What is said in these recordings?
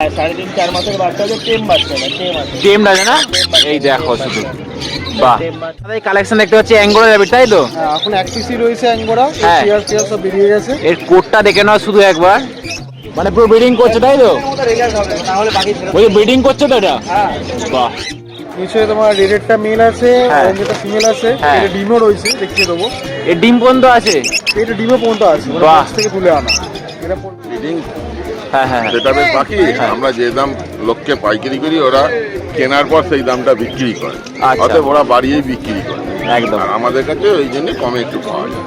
হ্যাঁ, সাড়ে তিন চার মাসের বাচ্চা টেম বাচ্চা না টেম আছে। টেম আছে না? এই দেখো শুধু। বাহ। এই কালেকশন দেখতে পাচ্ছি অ্যাঙ্গোরা র্যাবিট তাই তো? হ্যাঁ, এখন এক পিসি রয়েছে অ্যাঙ্গোরা হ্যাঁ। সব বেরিয়ে গেছে। এর কোটটা দেখে নাও শুধু একবার। মানে পুরো ব্রিডিং করছে তাই তো? ওই ব্রিডিং করছে তো এটা? হ্যাঁ। বাহ। নিচে তোমার রেডেরটা মেল আছে হ্যাঁ। অরেঞ্জটা ফিমেল আছে হ্যাঁ। এটা ডিমও রয়েছে দেখিয়ে দেবো। এর ডিম পর্যন্ত আছে? এটা ডিমও পর্যন্ত আছে? মানে বাহ। থেকে তুলে আনা। এটা ব্রিডিং হ্যাঁ হ্যাঁ হ্যাঁ। যেটা বেশ বাকি। আমরা যে দাম লোককে পাইকারি করি ওরা কেনার পর সেই দামটা বিক্রি করে। আচ্ছা। অতএব ওরা বাড়িয়েই বিক্রি করে। একদম। আর আমাদের কাছে ওই জন্য কমে একটু পাওয়া যায়।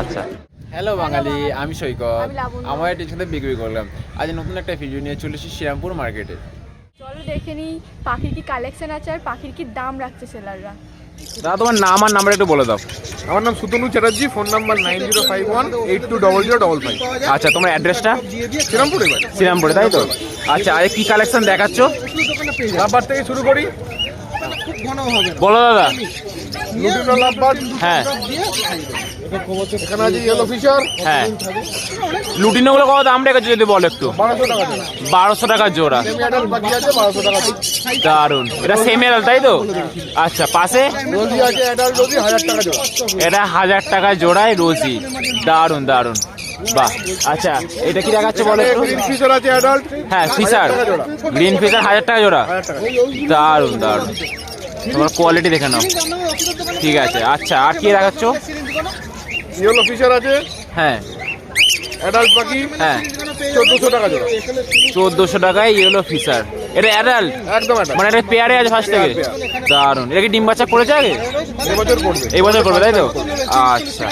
আচ্ছা। হ্যালো বাঙালি আমি সৈকত। আমার একটি সাথে বিক্রি করলাম। আজ নতুন একটা ভিডিও নিয়ে চলে এসেছি শ্রীরামপুর মার্কেটে চলো দেখে নিই পাখির কি কালেকশন আছে আর পাখির কি দাম রাখছে সেলাররা দাদা তোমার নাম আর নাম্বার একটু বলে দাও। আমার নাম Sutanu Chatterjee phone number nine zero five one eight two double zero double five. আচ্ছা তোমার অ্যাড্রেসটা শ্রীরামপুরে শ্রীরামপুরে তাই তো? আচ্ছা আর কী কালেকশন দেখাচ্ছ? রাব্বার থেকে শুরু করি। বলো দাদা। হ্যাঁ। এখানে আছে ইয়েলো ফিশার হ্যাঁ। লুটিনোগুলো কত দাম রেখেছো যদি বলো একটু? বারোশো টাকা জোড়া। বারোশো টাকা দারুণ এটা সেম তাই তো? আচ্ছা পাশে? এটা হাজার টাকা জোড়ায় রোজি। দারুণ দারুণ বাহ আচ্ছা এটা কি দেখাচ্ছে বলো হ্যাঁ ফিশার গ্রিন ফিশার হাজার টাকা জোড়া। দারুণ দারুণ তোমার কোয়ালিটি দেখে নাও। ঠিক আছে আচ্ছা আর কি দেখাচ্ছ? ইয়েলো ফিশার আছে? হ্যাঁ। অ্যাডাল্ট পাখি? হ্যাঁ। চোদ্দোশো টাকা জোড়া। চোদ্দোশো টাকায় ইয়েলো ফিশার এটা অ্যাডাল্ট একদম অ্যাডাল্ট মানে এটা পেয়ারে আছে ফার্স্ট থেকে? দারুণ এটা কি ডিম বাচ্চা করেছে আগে? এবছর করবে। এই বছর করবে তাই তো? আচ্ছা।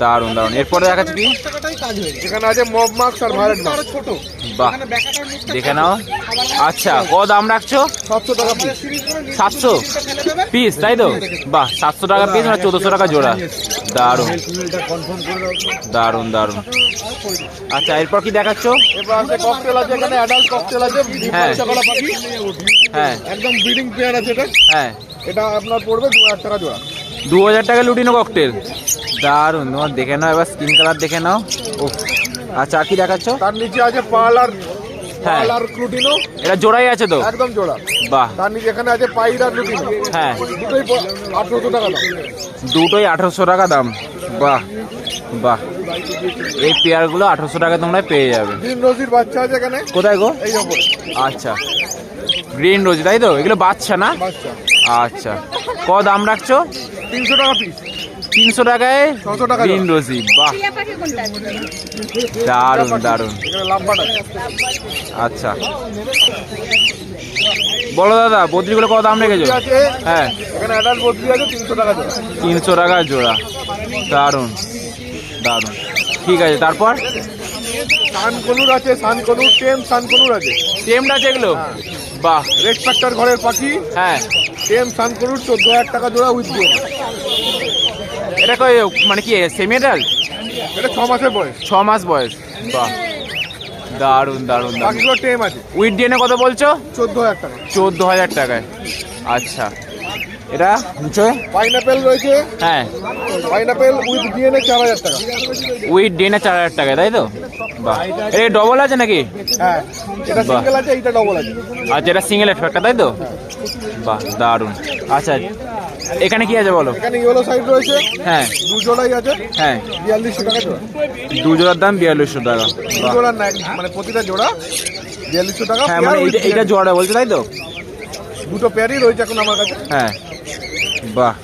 দারুণ দারুণ এরপরে দেখাচ্ছে কি? এখানে আছে মব মার্কস আর ভায়োলেট মার্কস ছোট বাহ দেখে নাও। আচ্ছা কত দাম রাখছো? সাতশো? টাকা সাতশো পিস তাই তো? বাহ সাতশো টাকা পিস মানে চোদ্দশো টাকা জোড়া। দারুণ দারুণ দারুণ আচ্ছা এরপর কি দেখাচ্ছ? হ্যাঁ। হ্যাঁ। একদম ব্রিডিং পেয়ার আছে এটা। হ্যাঁ। এটা আপনার পড়বে দু হাজার টাকা জোড়া। দু হাজার টাকা লুটিনো ককটেল দারুণ তোমার দেখে নাও এবার স্কিন কালার দেখে নাও। ও আচ্ছা আর কি দেখাচ্ছ? তার নিচে আছে পাল আর হ্যাঁ। পাল আর ক্লুটিনো এটা জোড়াই আছে তো? একদম জোড়া। বাহ। তার নিচে এখানে আছে পাইর আর লুটিনো হ্যাঁ। দুটোই আঠারোশো টাকা দাম। দুটোই আঠারোশো টাকা দাম। বাহ বাহ। এই পেয়ারগুলো আঠারোশো টাকা তোমরা পেয়ে যাবে। গ্রিন রোজির বাচ্চা আছে এখানে। কোথায় গো? এই ওপরে আচ্ছা। গ্রিন রোজ তাই তো? এগুলো বাচ্চা না? আচ্ছা। ক দাম রাখছো? তিনশো টাকা পিস তিনশো টাকায় 600 টাকা গ্রিন রোজি বাহ। টিয়া দারুণ দারুণ আচ্ছা। বলো দাদা বদ্রিগুলো কত দাম রেখেছো? হ্যাঁ। তিনশো টাকা জোড়া। দারুণ দারুণ ঠিক আছে তারপর? সানকনুর আছে সানকনুর টেম সানকনুর আছে। টেমটা আছে এগুলো? বাহ। রেড ফ্যাক্টর ঘরের পাখি। হ্যাঁ। টেম সানকনুর চোদ্দ হাজার টাকা জোড়া উইথ এটা কই মানে কি সেমিডাল এটা ছ মাসের বয়স। ছ মাস বয়স। বাহ। দারুণ দারুণ দারুণ কত টেম আছে। উইথ ডিএনএ কত বলছো? চোদ্দ হাজার টাকা। চোদ্দ হাজার টাকায়। আচ্ছা। এটা নিচে। পাইনাপেল রয়েছে। হ্যাঁ। পাইনাপেল উইথ ডিএনএ চার হাজার টাকা। উইথ ডিএনএ চার হাজার টাকায় তাই তো? বাহ। এটা ডবল আছে নাকি? হ্যাঁ এটা সিঙ্গেল আছে এইটা ডবল আছে। আচ্ছা এটা সিঙ্গেল একটা তাই তো? বাহ দারুণ আচ্ছা এখানে কি আছে বলো? এখানে ইয়েলো সাইড রয়েছে। হ্যাঁ। দু জোড়াই আছে। হ্যাঁ। বিয়াল্লিশশো টাকা জোড়া। দু দাম বিয়াল্লিশশো টাকা। জোড়া না মানে প্রতিটা জোড়া বিয়াল্লিশশো টাকা। হ্যাঁ মানে জোড়া বলছো তাই তো? দুটো পেয়ারই রয়েছে এখন আমার কাছে। হ্যাঁ। বাহ।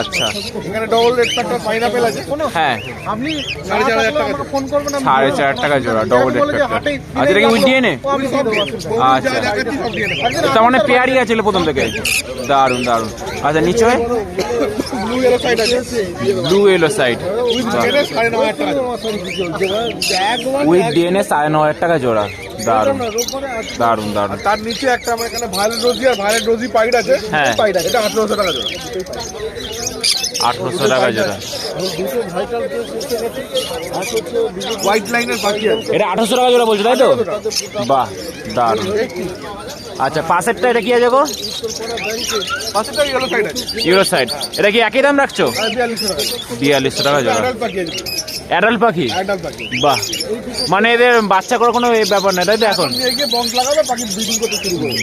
আচ্ছা। এখানে ডবল রেড পাইনাপেল আছে। হ্যাঁ। আপনি সাড়ে চার হাজার টাকা ফোন করবেন আমি সাড়ে চার টাকা জোড়া ডবল রেড আচ্ছা এটা কি দিয়ে দেবো। আচ্ছা। সব দিয়ে দেবো। তার মানে পেয়ারই আছে প্রথম থেকে। দারুণ দারুণ আচ্ছা নিচে ব্লু ইয়েলো সাইড আছে। ব্লু এলো সাইড উইথ ন ডিএনএ সাড়ে ন হাজার টাকা জোড়া। দারুণ দারুণ দারুণ তার নিচে একটা আমার এখানে ভায়োলেট রোজি আর ভায়োলেট রোজি পাইড আছে। হ্যাঁ। পাইড আছে। এটা আঠারোশো টাকা জোড়া। আঠারোশো টাকা জোড়া। হোয়াইট লাইনের পাখি আছে। এটা আঠারোশো টাকা জোড়া বলছো তাই তো? বাহ দারুণ আচ্ছা পাশেরটা এটা কি আছে গো? ইউরো সাইড এটা কি একই দাম রাখছো? আর বিয়াল্লিশশো টাকা। জোড়া। অ্যাডাল্ট পাখি? অ্যাডাল্ট পাখি। বাহ। মানে এদের বাচ্চা করার কোনো ব্যাপার নেই তাই তো এখন?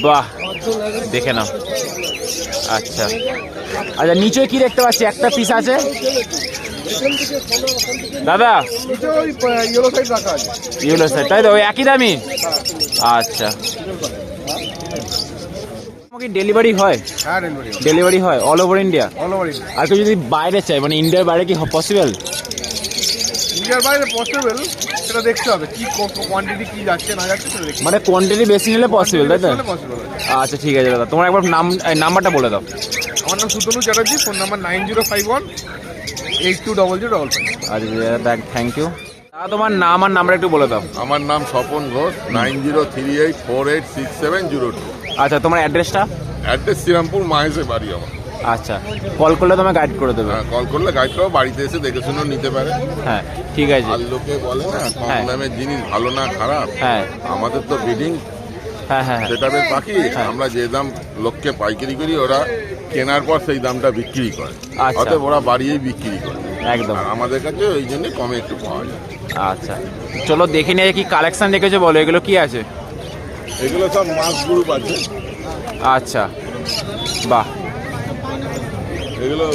বাহ। দেখে নাও। আচ্ছা। আচ্ছা নিচে কি দেখতে পাচ্ছি? একটা পিস আছে। দাদা? ইয়েলো সাইড তাই তো? ওই একই দামি? আচ্ছা। কি ডেলিভারি হয়? হ্যাঁ ডেলিভারি ডেলিভারি হয় all over India all over আর কেউ যদি বাইরে চাই মানে ইন্ডিয়ার বাইরে কি পসিবল ইন্ডিয়ার বাইরে পসিবল সেটা দেখতে হবে। কি কোয়ান্টিটি কি যাচ্ছে না যাচ্ছে সেটা দেখতে মানে কোয়ান্টিটি বেশি নিলে পসিবল তাই তো? আচ্ছা ঠিক আছে দাদা। তোমার একবার নাম নাম্বারটা বলে দাও। আমার নাম Sutanu Chatterjee phone number nine zero five one eight two double zero double five. আচ্ছা থ্যাংক ইউ দাদা তোমার নাম আর নাম্বার একটু বলে দাও। আমার নাম Swapan Ghosh nine zero three eight four eight six seven zero two. আচ্ছা তোমার অ্যাড্রেসটা অ্যাড্রেস শ্রীরামপুর মাহেশে বাড়ি আমার। আচ্ছা কল করলে তোমায় গাইড করে দেবে। হ্যাঁ কল করলে গাড়িটাও বাড়িতে এসে দেখে শুনেও নিতে পারে। হ্যাঁ ঠিক আছে। আর লোকে বলে না কম হ্যাঁ। দামের জিনিস ভালো না খারাপ। হ্যাঁ। আমাদের তো বিডিং হ্যাঁ হ্যাঁ হ্যাঁ। সেটাপের পাখি হ্যাঁ। আমরা যে দাম লোককে পাইকারি করি ওরা কেনার পর সেই দামটা বিক্রি করে। আচ্ছা। অতএব ওরা বাড়িয়েই বিক্রি করে। একদম। আমাদের কাছে ওই জন্য কমে একটু পাওয়া যায়। আচ্ছা। চলো দেখে নিয়ে কি কালেকশন রেখেছো বলো? এগুলো কি আছে? এগুলো সব মাছ গ্রুপ আছে। আচ্ছা। বাহ। এগুলো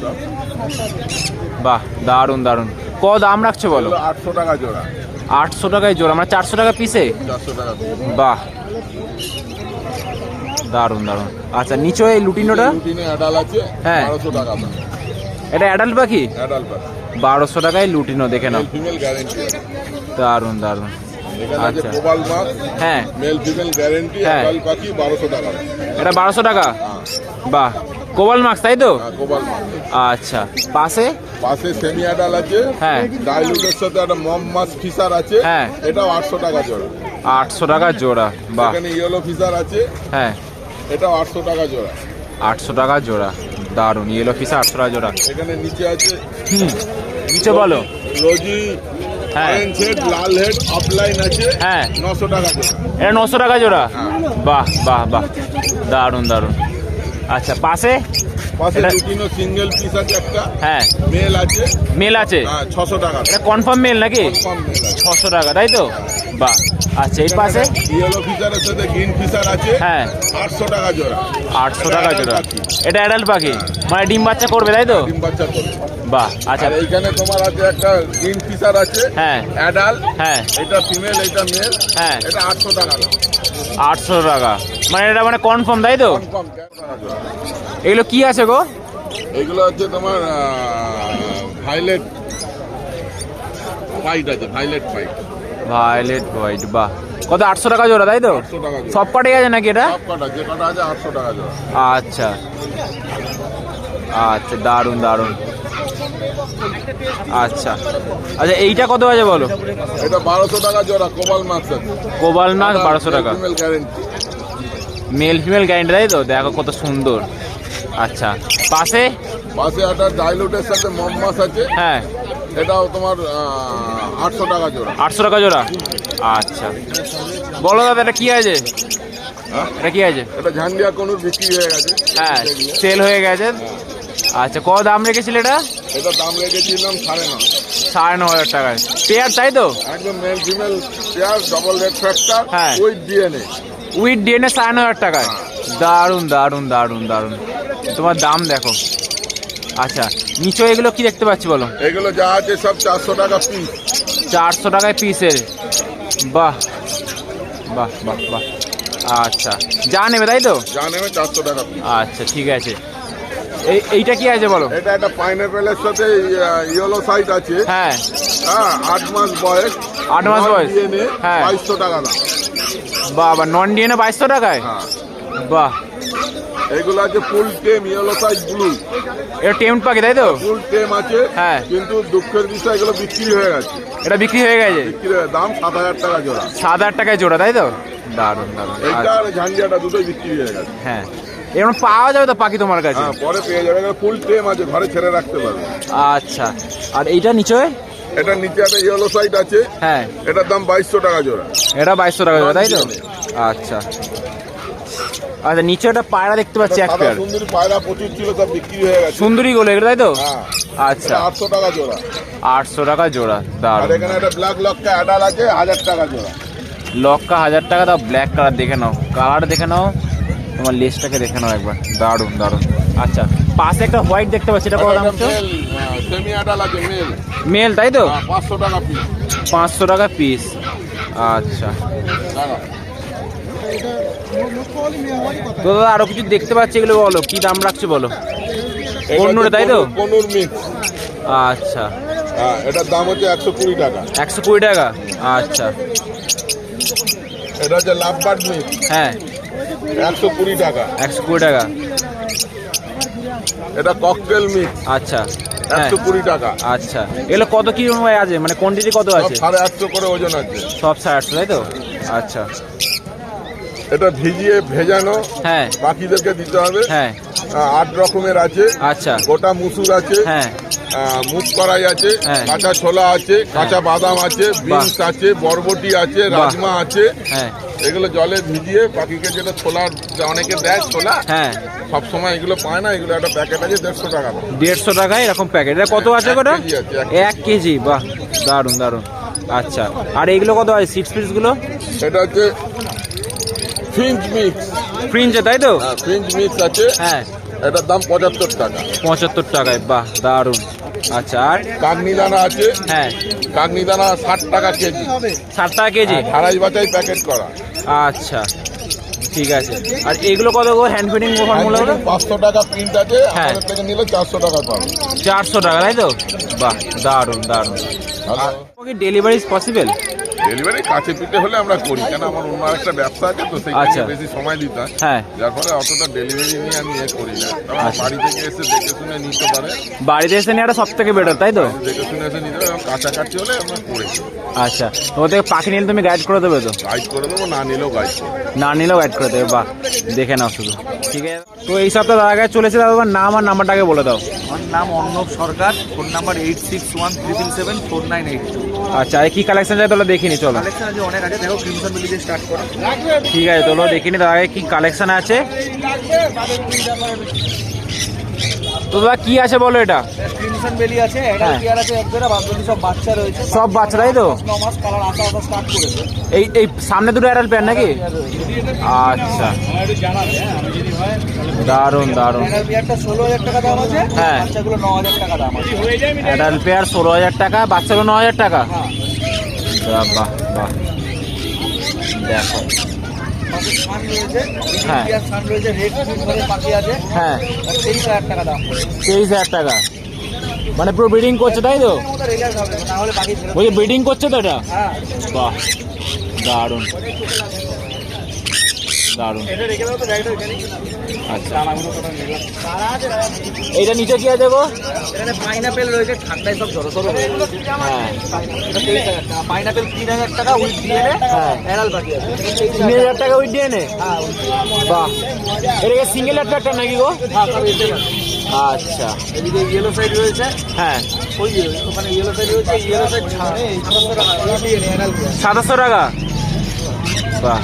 সব। বাহ দারুণ দারুণ। ক দাম রাখছো বলো? আটশো টাকা জোড়া। আটশো টাকায় জোড়া মানে চারশো টাকা পিসে চারশো টাকা বাহ। দারুণ দারুণ। আচ্ছা নিচে এই লুটিনোটা? হ্যাঁ। বারোশো এটা অ্যাডাল্ট পাখি? বারোশো টাকায় লুটিনো দেখে নাও। দারুণ দারুণ। আচ্ছা। হ্যাঁ। মেল ফিমেল গ্যারেন্টি হ্যাঁ। পাখি বারোশো টাকা। এটা বারোশো টাকা? বাহ। কোবাল মাছ তাই তো? হ্যাঁ কোবাল মাছ। আচ্ছা পাশে? পাশে সেমি অ্যাডাল আছে হ্যাঁ। ডাইলুটের সাথে একটা মম মাছ ফিসার আছে হ্যাঁ। এটাও আটশো টাকা জোড়া। আটশো টাকা জোড়া বাহ। এখানে ইয়েলো ফিসার আছে হ্যাঁ। এটাও আটশো টাকা জোড়া। আটশো টাকা জোড়া দারুণ ইয়েলো ফিস আটশো টাকা জোড়া। এখানে নিচে আছে হুম নিচে বলো। রোজি হ্যাঁ। হেড লাল হেড অফলাইন আছে হ্যাঁ। নশো টাকা জোড়া। এটা নশো টাকা জোড়া? বাহ বাহ বাহ। দারুণ দারুণ। আচ্ছা পাশে? পাশে এটা- দুটিনো সিঙ্গেল পিস আছে একটা। হ্যাঁ। মেল আছে। মেল আছে? হ্যাঁ টাকা। এটা কনফার্ম মেল নাকি? টাকা তাই তো? বাহ। আচ্ছা এই পাশে? ইয়েলো ফিসারের সাথে গ্রিন ফিসার আছে। হ্যাঁ। আটশো টাকা জোড়া। আটশো টাকা জোড়া। এটা অ্যাডাল্ট পাখি? মানে ডিম বাচ্চা করবে তাই তো? ডিম বাচ্চা করবে। বাহ আচ্ছা। এইখানে তোমার আছে একটা গ্রিন ফিসার আছে। হ্যাঁ। অ্যাডাল হ্যাঁ। এটা ফিমেল এটা মেল হ্যাঁ। এটা আটশো টাকা দাম। আটশো টাকা। মানে এটা মানে কনফার্ম তাই তো? এগুলো কি আছে গো? এগুলো হচ্ছে তোমার ভাইলেট ফাইট আছে ভাইলেট ফাইট ভায়োলেট হোয়াইট বাহ। কত আটশো টাকা জোড়া তাই তো? সব কটাই আছে নাকি এটা? আচ্ছা। আচ্ছা দারুণ দারুণ। আচ্ছা। আচ্ছা এইটা কত আছে বলো? এটা বারোশো টাকা জোড়া কোবাল মাছ কোবাল মাছ বারোশো টাকা। মেল ফিমেল গ্যারেন্টি তাই তো? দেখো কত সুন্দর। আচ্ছা পাশে? পাশে একটা ডাইলুটের সাথে মম মাছ আছে। হ্যাঁ। এটাও তোমার আটশো টাকা জোড়া। আটশো টাকা জোড়া? আচ্ছা। বলো দাদা এটা কি আছে? হ্যাঁ? এটা কি আছে? এটা ঝান্ডিয়া কনুর বিক্রি হয়ে গেছে। হ্যাঁ সেল হয়ে গেছে। আচ্ছা কত দাম রেখেছিল এটা? এটা দাম রেখেছিলাম সাড়ে ন সাড়ে ন হাজার টাকায়। পেয়ার তাই তো? একদম male female pair double red factor হ্যাঁ। উইথ ডিএনএ উইথ ডিএনএ সাড়ে ন হাজার টাকায়। দারুণ দারুণ দারুণ দারুণ। তোমার দাম দেখো। আচ্ছা নিচে এগুলো কি দেখতে পাচ্ছি বলো? এগুলো যা আছে সব চারশো টাকা পিস চারশো টাকায় পিসের বাহ বাহ বাহ বাহ। আচ্ছা যা নেবে তাই তো? যা নেবে চারশো টাকা আচ্ছা ঠিক আছে। এইটা কি আছে বলো? এটা একটা পাইনাপেলের সাথে ইয়েলো সাইড আছে। হ্যাঁ। হ্যাঁ আট মাস বয়স। আট মাস বয়স? হ্যাঁ। বাইশশো টাকা দাম। বাবা নন ডিএনএ বাইশশো টাকায়? হ্যাঁ। বাহ। এগুলো আছে full tame yellow side blue এটা টেম্প পাখি তাই তো? ফুল টেম আছে হ্যাঁ। কিন্তু দুঃখের বিষয় এগুলো বিক্রি হয়ে গেছে। এটা বিক্রি হয়ে গেছে? বিক্রি দাম সাত হাজার টাকা জোড়া। সাত হাজার টাকায় জোড়া তাই তো? দারুণ দারুণ। আচ্ছা, আর দুটোই বিক্রি হয়ে গেছে। হ্যাঁ। এরকম পাওয়া যাবে তো পাখি তোমার কাছে? হ্যাঁ পরে পেয়ে যাবে ফুল টেম আছে ঘরে ছেড়ে রাখতে পারবে। আচ্ছা। আর এইটা নিচে? এটা নিচে একটা ইয়েলো সাইড আছে হ্যাঁ। এটার দাম বাইশশো টাকা জোড়া। এটা বাইশশো টাকা জোড়া তাই তো? আচ্ছা। আচ্ছা নিচে একটা পায়রা দেখতে পাচ্ছি এক পেয়ার সুন্দরী পায়রা প্রচুর ছিল সব বিক্রি হয়ে গেছে। সুন্দরী গুলো এগুলো তাই তো? হ্যাঁ আচ্ছা। আটশো টাকা জোড়া। আটশো টাকা জোড়া আর এখানে একটা ব্ল্যাক লক্কা অ্যাডাল আছে হাজার টাকা জোড়া। লক্কা হাজার টাকা দাও ব্ল্যাক কালার দেখে নাও। কালার দেখে নাও। তোমার লেসটাকে দেখে নাও একবার। দারুণ দারুণ আচ্ছা পাশে একটা হোয়াইট দেখতে পাচ্ছি এটা কত দাম মেল মেল তাই তো? পাঁচশো টাকা পিস পাঁচশো টাকা পিস আচ্ছা। তো দাদা আরও কিছু দেখতে পাচ্ছি এগুলো বলো কি দাম রাখছে বলো? কন্নুরে তাই তো? কনুর মিক্স আচ্ছা। হ্যাঁ এটার দাম হচ্ছে একশো কুড়ি টাকা। একশো কুড়ি টাকা? আচ্ছা। এটা হচ্ছে লাভবার্ড মিক্স হ্যাঁ। একশো কুড়ি টাকা। একশো কুড়ি টাকা? এটা ককটেল মিক্স আচ্ছা। হ্যাঁ। একশো কুড়ি টাকা। আচ্ছা। এগুলো কত কি আছে? মানে কোয়ান্টিটি কত আছে? সাড়ে আটশো করে ওজন আছে। সব সাড়ে আটশো তাই তো? আচ্ছা। এটা ভিজিয়ে ভেজানো। হ্যাঁ। পাখিদেরকে দিতে হবে। হ্যাঁ। আট রকমের আছে। আচ্ছা। গোটা মুসুর আছে। হ্যাঁ। মুগ কড়াই আছে হ্যাঁ। কাঁচা ছোলা আছে কাঁচা বাদাম আছে বিনস আছে বরবটি আছে। রাজমা আছে। হ্যাঁ। এগুলো জলে ভিজিয়ে পাখিকে যেটা ছোলা অনেকে দেয় ছোলা হ্যাঁ। সব সময় এগুলো পায় না এগুলো একটা প্যাকেট আছে দেড়শো টাকা দেড়শো টাকায় এরকম প্যাকেট এটা কত আছে আছে, এক কেজি। বাহ দারুণ দারুণ আচ্ছা আর এইগুলো কত আছে সিক্স পিসগুলো এটা হচ্ছে ফিঞ্চ মিক্স ফ্রিঞ্চে তাই তো? হ্যাঁ ফিঞ্চ মিক্স আছে। হ্যাঁ। এটার দাম পঁচাত্তর টাকা। পঁচাত্তর টাকায় বাহ দারুণ আচ্ছা আর? কাগনি দানা আছে। হ্যাঁ। কাগনি দানা ষাট টাকা কেজি। ষাট টাকা কেজি? ধারাই বাচাই প্যাকেট করা। আচ্ছা ঠিক আছে। আর এগুলো কত গো হ্যান্ড ফর্মুলাগুলো পাঁচশো টাকা প্রিন্ট আছে হ্যাঁ। নিলে চারশো টাকা পাবে চারশো টাকা তাই তো? বাহ দারুণ দারুণ কি ডেলিভারি পসিবল? ডেলিভারি কাছে পিঠে হলে আমরা করি। কেন? আমার অন্য একটা ব্যবসা আছে তো সেই আচ্ছা। বেশি সময় দিতে হয়। হ্যাঁ। যার ফলে অতটা ডেলিভারি নিয়ে আমি এ করি না। কারণ আচ্ছা। বাড়ি থেকে এসে দেখে শুনে নিতে পারে। বাড়িতে এসে নেওয়াটা সব থেকে বেটার তাই তো? দেখে শুনে এসে নিতে পারে এবং কাছাকাছি হলে আমরা করে আচ্ছা। ওদের পাখি নিলে তুমি গাইড করে দেবে তো? গাইড করে দেবো না নিলেও গাইড করে দেবো। না নিলেও গাইড করে দেবে বাহ। দেখে নাও শুধু। ঠিক আছে। তো এই সপ্তাহে দাদা কাছে চলেছে দাদা তোমার নাম আর নাম্বারটাকে বলে দাও। আমার নাম Arnab Sarkar phone number eight six one triple seven four nine eight two আচ্ছা কি কালেকশন চাই তোলা দেখিনি চলো। কালেকশন আছে অনেক আছে দেখো ক্রিমসন মিলি দিয়ে স্টার্ট করো। ঠিক আছে তোলো দেখিনি দাদা কি কালেকশন আছে? দাদা কি আছে বলো এটা? ক্রিমসন বেলি আছে হ্যাঁ। পেয়ার আছে এক জোড়া বাকি সব বাচ্চা রয়েছে। সব বাচ্চা তাই তো? মাস কালার আসা আসা স্টার্ট করেছে। এই এই সামনে দুটো অ্যাডাল প্যান নাকি? আচ্ছা। দারুণ দারুণ পেয়ারটা ষোলো হাজার টাকা দাম আছে হ্যাঁ। বাচ্চাগুলো ন হাজার টাকা দাম আছে। অ্যাডাল পেয়ার ষোলো হাজার টাকা বাচ্চাগুলো ন হাজার টাকা? হ্যাঁ। বাহ বাহ বাহ। দেখো। হ্যাঁ। হ্যাঁ। তেইশ হাজার টাকা দাম। তেইশ হাজার টাকা। মানে পুরো ব্রিডিং করছে তাই তো? বলছি ব্রিডিং করছে তো এটা? হ্যাঁ। বাহ দারুণ। দারুণ এটা আচ্ছা। এইটা নিচে কি দেবো এখানে পাইনাপেল রয়েছে ঠান্ডায় সব জড়ো সরো হ্যাঁ এটা পাইনাপেল তিন হাজার টাকা উইথ দিয়ে হ্যাঁ। এড়াল পাখি আছে। তিন হাজার টাকা উইথ দিয়ে নে বাহ। এটাকে সিঙ্গেল একটা নাকি গো? হ্যাঁ। আচ্ছা। এদিকে ইয়েলো সাইড রয়েছে। হ্যাঁ। ওই ওখানে ইয়েলো সাইড রয়েছে ইয়েলো সাইড ছাড়ে সাতশো টাকা। দিয়ে নে, দিয়ে সাতাশশো টাকা? বাহ।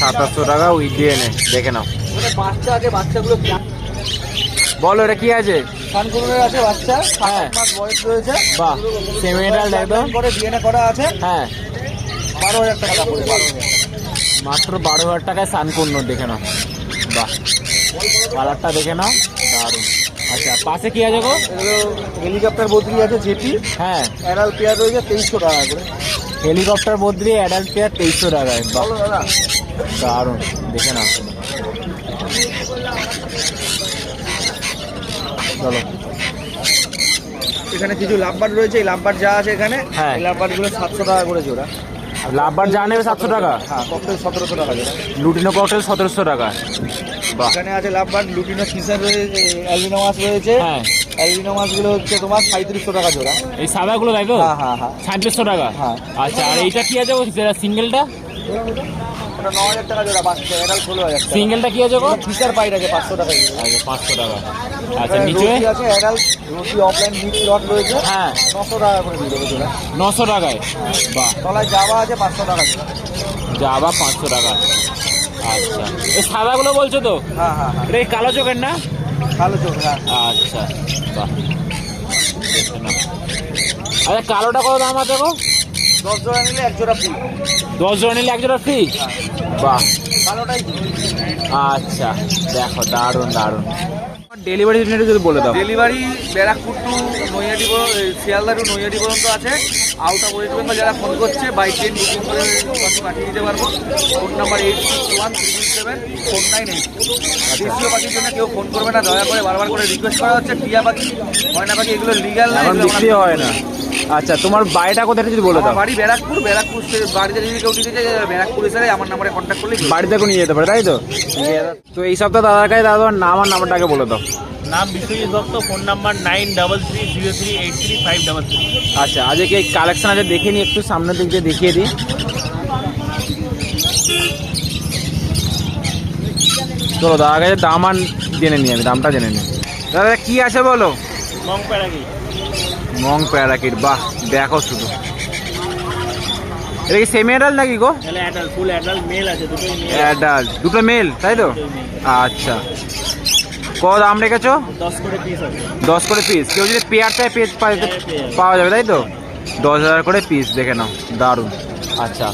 সাতাশশো টাকা উইথ দিয়ে নে দেখে নাও। বাচ্চা আছে বাচ্চাগুলো বলো এটা কি আছে? সানকুনের আছে বাচ্চা হ্যাঁ। মাস বয়স রয়েছে বাহ সেমি এটাল একদম করে ডিএনএ করা আছে হ্যাঁ। বারো হাজার টাকা টাকা মাত্র বারো হাজার টাকায় সানপূর্ণ দেখে নাও। বাহ কালারটা দেখে নাও। দারুণ। আচ্ছা পাশে কি আছে গো? হেলিকপ্টার বদলি আছে জেপি। হ্যাঁ। এড়াল পেয়ার রয়েছে তেইশশো টাকা করে। হেলিকপ্টার বদলি অ্যাডাল্ট পেয়ার তেইশশো টাকায় দারুণ দেখে না চলো। এখানে কিছু লাভবার রয়েছে এই লাভবার যা আছে এখানে হ্যাঁ। এই লাভবারগুলো সাতশো টাকা করে জোড়া। লাভবার যা নেবে সাতশো টাকা? হ্যাঁ ককটেল সতেরোশো টাকা লুটিনো ককটেল সতেরোশো টাকা। এখানে আছে লাভবার লুটিনো সিজন রয়েছে অ্যালবিনো মাছ রয়েছে। হ্যাঁ। অ্যালবিনো মাছগুলো হচ্ছে তোমার সাঁত্রিশশো টাকা জোড়া। এই সাদাগুলো তাই তো? হ্যাঁ হ্যাঁ হ্যাঁ। সাঁত্রিশশো টাকা? হ্যাঁ। আচ্ছা আর এইটা কি আছে সিঙ্গেলটা? ওটা ন হাজার টাকা জোড়া ষোলো হাজার সিঙ্গেলটা কি আছে গো ফিচার পাইট আছে পাঁচশো টাকা আচ্ছা পাঁচশো টাকা। আচ্ছা নিচে? আছে অ্যাডাল্ট রুটি অফলাইন মিক্স লট রয়েছে। হ্যাঁ। নশো টাকা করে দিয়ে দেবো জোড়া। নশো টাকায়? বাহ। তলায় জাবা আছে পাঁচশো টাকা জোড়া। যাবা পাঁচশো টাকা। আচ্ছা। এই সাদাগুলো বলছো তো? হ্যাঁ হ্যাঁ। এটা এই কালো চোখের না? কালো চোখ হ্যাঁ। আচ্ছা। বাহ দেখে আচ্ছা কালোটা কত দাম আছে গো? দশ জোড়া নিলে এক জোড়া ফুল দশ জোড়া নিলে এক জোড়া ফ্রি বাহ। কালোটাই আচ্ছা দেখো দারুণ দারুণ। ডেলিভারি জন্য যদি বলে দাও। Delivery Barrackpore to নৈয়াডি Sealdah to Naihati পর্যন্ত আছে। আউটা অফ ওয়েস্ট বেঙ্গল যারা ফোন করছে বাই ট্রেন বুকিং করে পাঠিয়ে দিতে পারব। Phone number eight six one three seven four nine eight দেশীয় পাখির জন্য কেউ ফোন করবে না দয়া করে বারবার করে রিকোয়েস্ট করা হচ্ছে। টিয়া পাখি ময়না পাখি এগুলো লিগাল না হয় না। আচ্ছা তোমার বাড়িটা কোথায় যদি বলে দাও। বাড়ি ব্যারাকপুর ব্যারাকপুর বাড়িতে যদি কেউ দিতে চাই ব্যারাকপুর এসে আমার নাম্বারে কন্ট্যাক্ট করলে বাড়িতে করে নিয়ে যেতে পারে তাই তো? তো এই সপ্তাহ দাদার কাছে দাদা তোমার নাম আর নাম্বারটাকে বলে দাও। নাম Biswajit Bhakta phone number nine double three zero three eight three five double three. আচ্ছা আজকে কালেকশন আছে দেখে নি একটু সামনের দিক দিয়ে দেখিয়ে দিই। চলো দাদার কাছে দাম আর জেনে নিই আমি দামটা জেনে নিই দাদা কি আছে বলো? মং প্যারাগি মং প্যারাকিট বাহ দেখো শুধু। এটা কি সেমি অ্যাডাল্ট নাকি গো? অ্যাডাল্ট দুটো মেল তাই তো? আচ্ছা। কত দাম রেখেছো? দশ করে পিস পিস কেউ যদি পেয়ার চায় পেয়ে পাওয়া যাবে তাই তো? দশ হাজার করে পিস দেখে নাও দারুণ। আচ্ছা।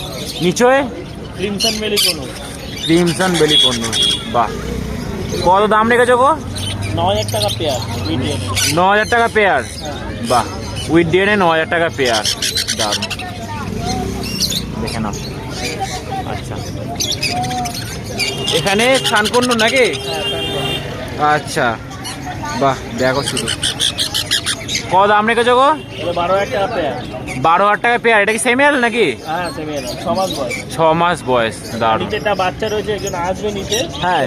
নিচয়ে? ক্রিমসন মেলি কোনো ক্রিমসন বেলি পণ্য বাহ। কত দাম রেখেছো গো? ন হাজার টাকা পেয়ার ন হাজার টাকা পেয়ার বাহ। উইথ ডিএনএ ন হাজার টাকা পেয়ার দারুণ দেখে নাও। আচ্ছা। এখানে খানকুন্ড নাকি? আচ্ছা। বাহ দেখো শুধু। ক দাম রেখেছো গো? বারো হাজার টাকা পেয়ার বারো হাজার টাকা পেয়ার এটা কি সেমিয়াল নাকি? হ্যাঁ ছ মাস বয়স। ছ মাস বয়স। দারুণ। বাচ্চা রয়েছে একজন আসবে নিচে। হ্যাঁ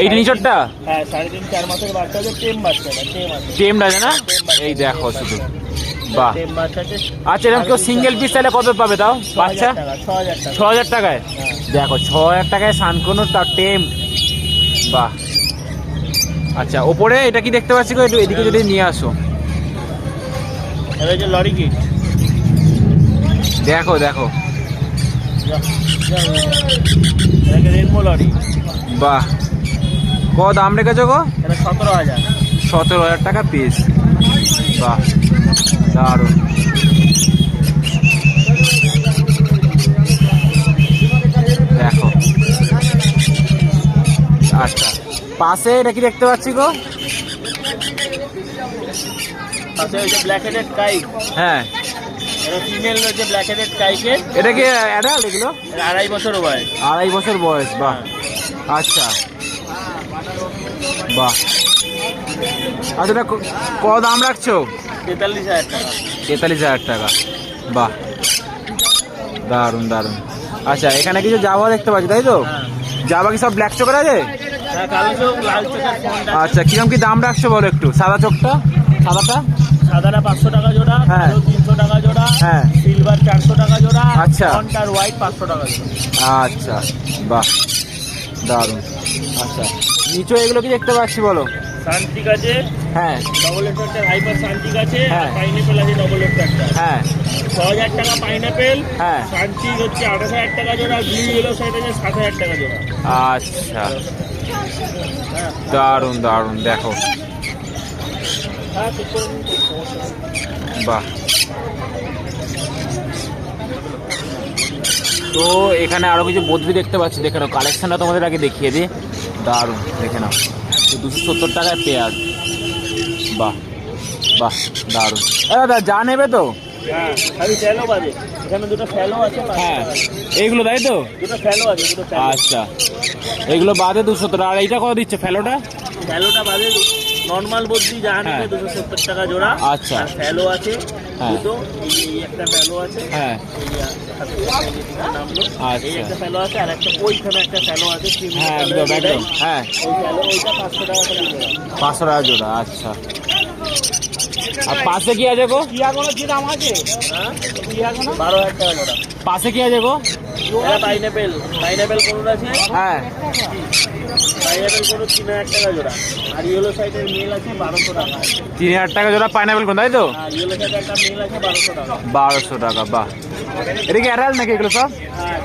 এই নিচরটা হ্যাঁ সাড়ে তিন চার মাসের বাচ্চা আছে টেম বাচ্চা টেম আছে। না? এই দেখো শুধু। বাহ। আচ্ছা এরকম কেউ সিঙ্গেল পিস তাহলে কত পাবে তাও? বাচ্চা? ছ হাজার টাকায়? দেখো ছ হাজার টাকায় সানকোনো তার টেম। বাহ। আচ্ছা ওপরে এটা কি দেখতে পাচ্ছি একটু এদিকে যদি নিয়ে আসো। লরি কিট দেখো দেখো। বাহ। কত দাম রেখেছো গো? সতেরো হাজার। সতেরো হাজার টাকা পিস বাহ। দারুণ। দেখো। আচ্ছা। পাশে এটা কি দেখতে পাচ্ছি গো? হ্যাঁ। এটা কি অ্যাডাল্ট এগুলো? আড়াই বছর বয়স। আড়াই বছর বয়স বাহ। আচ্ছা। বাহ। আচ্ছা এটা ক- দাম রাখছো? তেতাল্লিশ হাজার টাকা। তেতাল্লিশ হাজার টাকা। বাহ দারুণ দারুণ। আচ্ছা এখানে কিছু জাভা দেখতে পাচ্ছি তাই তো? জাভা কি সব ব্ল্যাক চোখের আছে? হ্যাঁ আচ্ছা কীরকম কি দাম রাখছো বলো একটু? সাদা চোখটা? সাদাটা? সাদাটা পাঁচশো টাকা জোড়া হ্যাঁ। তিনশো টাকা জোড়া হ্যাঁ। সিলভার চারশো টাকা জোড়া আচ্ছা। হোয়াইট পাঁচশো টাকা জোড়া। আচ্ছা বাহ দারুণ। আচ্ছা নিচে এগুলো কি দেখতে পাচ্ছি বলো? শান্তিক আছে? হ্যাঁ। ডবল এফেক্টার হাইপার শান্তিক আছে হ্যাঁ। পাইনাপেল আছে ডবল হ্যাঁ। ছ হাজার টাকা পাইনাপেল হ্যাঁ। শান্তিক হচ্ছে আঠাশ হাজার টাকা জোড়া ব্লু ইয়েলো সাইড আছে সাত হাজার টাকা জোড়া। আচ্ছা। দারুণ দারুণ দেখো। হ্যাঁ। বাহ। তো এখানে আরও কিছু বদলি দেখতে পাচ্ছি দেখে নাও। কালেকশনটা তোমাদের আগে দেখিয়ে দিই। দারুণ দেখে নাও। দুশো সত্তর টাকায় পেয়ার। বাহ বাহ দারুণ। দাদা যা নেবে তো? হ্যাঁ হ্যাঁ এইগুলো তাই তো? দুটো ফ্যালো আছে দুটো আচ্ছা এগুলো বাদে দুশো সত্তর আর এইটা কত দিচ্ছে ফেলোটা ফ্যালোটা বাজে নর্মাল বদ্রি যা নেবে হ্যাঁ। দুশো সত্তর টাকা জোড়া। আচ্ছা। ফ্যালো আছে। দুটো এই এই একটা ফ্যালো আছে হ্যাঁ এই হাতে নামলো। আচ্ছা। এই একটা ফ্যালো আছে আর একটা ওইখানে একটা ফ্যালো আছে হ্যাঁ একদম একদম হ্যাঁ। ওই ফ্যালো ওইটা পাঁচশো টাকা পাঁচশো টাকা জোড়া আচ্ছা। আর পাশে কি আছে গো? টিয়াগোনো কি দাম আছে? হ্যাঁ? টিয়াগোনো বারো হাজার টাকা জোড়া। পাশে কি আছে গো? পাইনাপেল পাইনাপেল কোন আছে? হ্যাঁ। পাইনাপেল কোন তিন হাজার টাকা জোড়া। আর ইয়েলো সাইডের মেল আছে বারোশো টাকা। তিন হাজার টাকা জোড়া পাইনাপেল কোন তাই তো? ইয়েলো সাইডের একটা মেল আছে বারোশো টাকা। বারোশো টাকা বাহ। এটা কি নাকি এগুলো সব? হ্যাঁ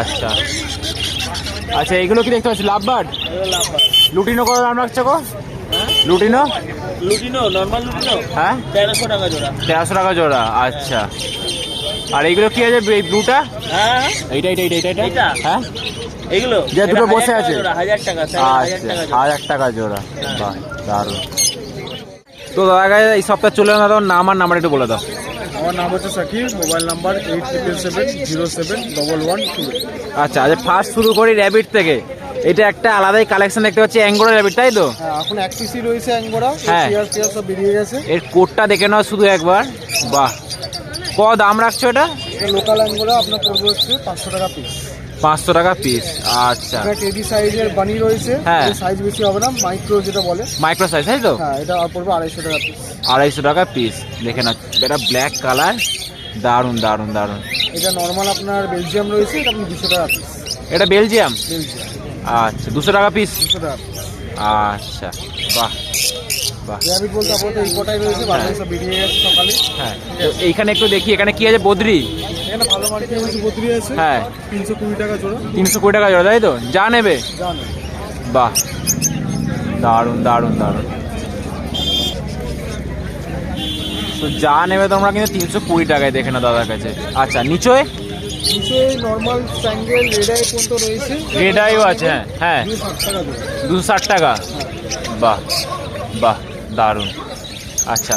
আচ্ছা। আচ্ছা এগুলো কি দেখতে পাচ্ছি? Love bird. লুটিনো কত দাম রাখছো গো? লুটিনো? Lutino normal lutino? হ্যাঁ? তেরোশো টাকা জোড়া। তেরোশো টাকা জোড়া আচ্ছা। আর এইগুলো কি আছে? এই ব্লুটা হ্যাঁ। এইটা এইটা এইটা এইটা? হ্যাঁ? এগুলো যে দুটো বসে আছে। হাজার টাকা আচ্ছা। হাজার টাকা জোড়া। বাহ দারুণ। তো দাদা গায়ে এই সপ্তাহ চলে না তোমার নাম আর নাম্বার একটু বলে দাও। আমার নাম হচ্ছে Sakib mobile number eight triple seven zero seven double one two আচ্ছা আজ ফার্স্ট শুরু করি র্যাবিট থেকে। এটা একটা আলাদাই কালেকশন দেখতে পাচ্ছি অ্যাঙ্গোরা র্যাবিট তাই তো? হ্যাঁ এখন এক পিসি রয়েছে অ্যাঙ্গোরা হ্যাঁ। চেয়ার চেয়ার সব বেরিয়ে গেছে। এর কোডটা দেখে নাও শুধু একবার। বাহ ক দাম রাখছো এটা? লোকাল অ্যাঙ্গোরা আপনার পড়বে হচ্ছে পাঁচশো টাকা পিস পাঁচশো টাকা পিস আচ্ছা। টেডি সাইজের বানি রয়েছে। হ্যাঁ। সাইজ বেশি হবে না মাইক্রো যেটা বলে। মাইক্রো সাইজ তাই তো? হ্যাঁ এটা পড়বে আড়াইশো টাকা পিস আড়াইশো টাকা পিস দেখে না এটা ব্ল্যাক কালার দারুণ দারুণ দারুণ। এটা নর্মাল আপনার বেলজিয়াম রয়েছে এটা আপনি দুশো টাকা পিস এটা বেলজিয়াম বেলজিয়াম আচ্ছা দুশো টাকা পিস দুশো টাকা আচ্ছা বাহ। র্যাবিট বলতে আপাতত এই কটাই রয়েছে বাকি সব বেরিয়ে গেছে সকালে। হ্যাঁ তো এইখানে একটু দেখি এখানে কি আছে বদ্রি? এখানে ভালো আছে হ্যাঁ। তিনশো কুড়ি টাকা জোড়া। তিনশো কুড়ি টাকা জোড়া তাই তো? যা নেবে। বাহ। দারুণ দারুণ দারুণ। তো যা নেবে তোমরা কিন্তু তিনশো কুড়ি টাকায় দেখে না দাদার কাছে। আচ্ছা নিচয়? নিচে নর্মাল স্যাঙ্গেল রেড পর্যন্ত রয়েছে। রেড আছে হ্যাঁ হ্যাঁ। দুশো ষাট টাকা। বাহ বাহ। দারুণ। আচ্ছা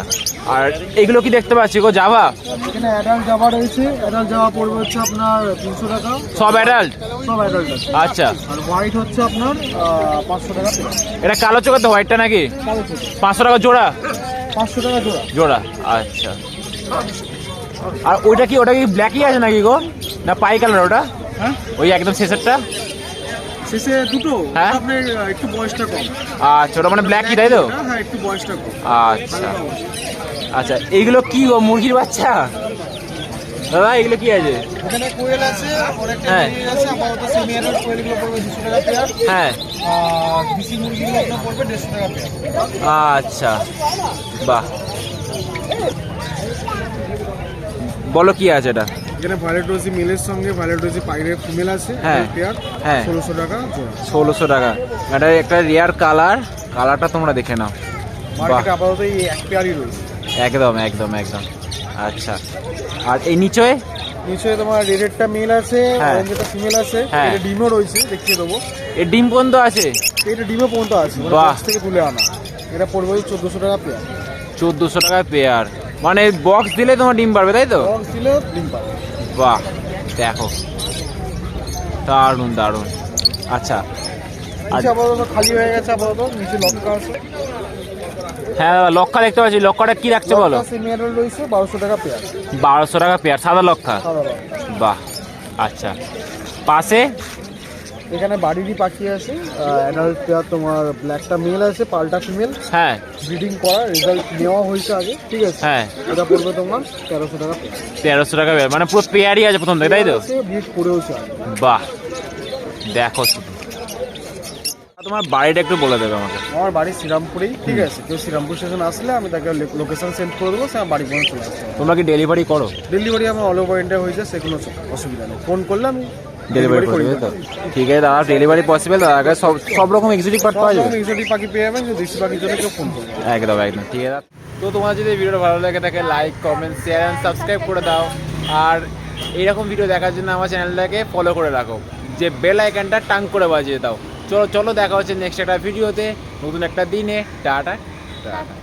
আর এগুলো কি দেখতে পাচ্ছি গো জাভা এখানে অ্যাডাল্ট জামা রয়েছে। অ্যাডাল্ট জামা পড়বে হচ্ছে আপনার তিনশো টাকা। সব অ্যাডাল্ট সব অ্যাডাল্ট আচ্ছা। আর হোয়াইট হচ্ছে আপনার পাঁচশো টাকা এটা কালো চোখের তো হোয়াইটটা নাকি? পাঁচশো টাকা জোড়া? পাঁচশো টাকা জোড়া। জোড়া আচ্ছা। আর ওইটা কি ওটা কি ব্ল্যাকই আছে নাকি গো? না পাই কালার ওটা? হ্যাঁ? ওই একদম শেষেরটা? শেষে দুটো হ্যাঁ? আপনার একটু বয়সটা কম। আচ্ছা ওটা মানে ব্ল্যাকই তাই তো? হ্যাঁ হ্যাঁ একটু বয়সটা কম। আচ্ছা। আচ্ছা এইগুলো কি গো মুরগির বাচ্চা? দাদা এগুলো কি আছে? এখানে কোয়েল আছে অনেকটা হ্যাঁ। বেরিয়ে আছে আপাতত সেমি কোয়েলগুলো পড়বে দুশো টাকা পেয়ার। হ্যাঁ। আর দেশি মুরগিগুলো আপনার পড়বে দেড়শো টাকা পেয়ার। আচ্ছা বাহ। বলো কি আছে এটা? এখানে ভায়োলেট রোজি মেলের সঙ্গে ভায়োলেট রোজি পাইরের ফিমেল আছে হ্যাঁ। পেয়ার হ্যাঁ। ষোলোশো টাকা ষোলোশো টাকা। এটা একটা রেয়ার কালার কালারটা তোমরা দেখে নাও। মার্কেটে আপাতত এই এক পেয়ারই রয়েছে। একদম একদম একদম। আচ্ছা। আর এই নিচয়ে? নিচে তোমার রেডেরটা মেল আছে হ্যাঁ। ফিমেল আছে। হ্যাঁ। এটা ডিমও রয়েছে দেখিয়ে দেবো। এর ডিম পর্যন্ত আছে? এটা ডিমও পর্যন্ত আছে মানে box থেকে তুলে আনা। এটা পড়বে চোদ্দোশো টাকা পেয়ার চোদ্দোশো টাকা পেয়ার মানে বক্স দিলে তোমার ডিম পারবে তাই তো? বক্স দিলে ডিম পাবে বাহ দেখো। দারুণ দারুণ। আচ্ছা। আর আপাতত খালি হয়ে গেছে আপাতত নিচে লক্কা আছে। হ্যাঁ দাদা লক্ষা দেখতে পাচ্ছি। লক্ষাটা কি রাখছে বলো? রয়েছে বারোশো টাকা পেয়ার। বারোশো টাকা পেয়ার সাদা লক্ষা বাহ আচ্ছা। পাশে এখানে বাড়িরই পাখি আছে অ্যাডাল্ট পেয়ার তোমার ব্ল্যাকটা মেল আছে পাল্টা ফিমেল হ্যাঁ। ব্রিডিং করা রেজাল্ট নেওয়া হয়েছে আগে ঠিক আছে? হ্যাঁ। এটা পড়বে তোমার তেরোশো টাকা তেরোশো টাকা মানে পুরো পেয়ারই আছে প্রথম থেকে তাই তো? ব্রিড করেওছে বাহ। দেখো। তোমার বাড়িটা একটু বলে দেবে আমাকে। আমার বাড়ি শ্রীরামপুরেই ঠিক আছে? কেউ শ্রীরামপুর স্টেশন আসলে আমি তাকে লোকেশন সেন্ড করে দেবো সে বাড়ি পর্যন্ত চলে আসবে। তোমরা কি ডেলিভারি করো? ডেলিভারি আমার অল ওভার ইন্ডিয়া হয়ে যায় সে কোনো অসুবিধা নেই। ফোন করলে আমি ডেলিভারি করে দেবে তো? ঠিক আছে দাদা ডেলিভারি পসিবল দাদা। কাছে সব সব রকম এক্সিটিভ পার্ট পাওয়া যাবে? এক্সোটিক পাখি পেয়ে যাবেন দেশি পাখির জন্য কেউ ফোন করবে। একদম একদম ঠিক আছে তো তোমার যদি ভিডিওটা ভালো লাগে থাকে like comment share and subscribe করে দাও। আর এইরকম ভিডিও দেখার জন্য আমার চ্যানেলটাকে ফলো করে রাখো। যে বেল আইকনটা টাং করে বাজিয়ে দাও। চলো চলো দেখা হচ্ছে নেক্সট একটা ভিডিওতে নতুন একটা দিনে। Tata tata.